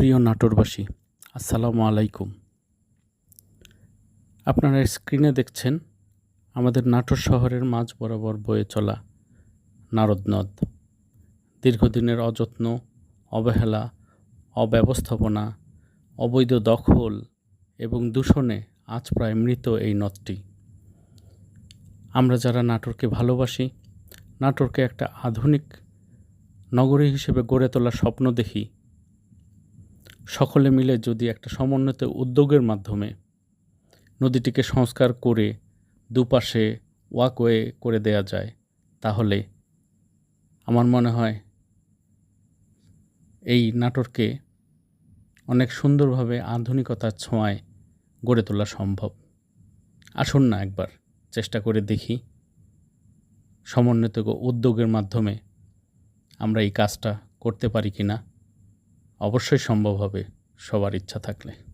প্রিয় নাটোরবাসী, আসসালামু আলাইকুম। আপনারা স্ক্রিনে দেখছেন আমাদের নাটোর শহরের মাঝ বরাবর বয়ে চলা নারদ নদ। দীর্ঘদিনের অযত্ন, অবহেলা, অব্যবস্থাপনা, অবৈধ দখল এবং দূষণে আজ প্রায় মৃত এই নদটি। আমরা যারা নাটোরকে ভালোবাসি, নাটোরকে একটা আধুনিক নগরী হিসেবে গড়ে তোলার স্বপ্ন দেখি সকলে মিলে যদি একটা সমন্বিত উদ্যোগের মাধ্যমে নদীটিকে সংস্কার করে দুপাশে ওয়াকওয়ে করে দেয়া যায়, তাহলে আমার মনে হয় এই নাটোরকে অনেক সুন্দরভাবে আধুনিকতার ছোঁয়ায় গড়ে তোলা সম্ভব। আসুন না একবার চেষ্টা করে দেখি সমন্বিত উদ্যোগের মাধ্যমে আমরা এই কাজটা করতে পারি কি না অবশ্যই সম্ভব হবে সবার ইচ্ছা থাকলে।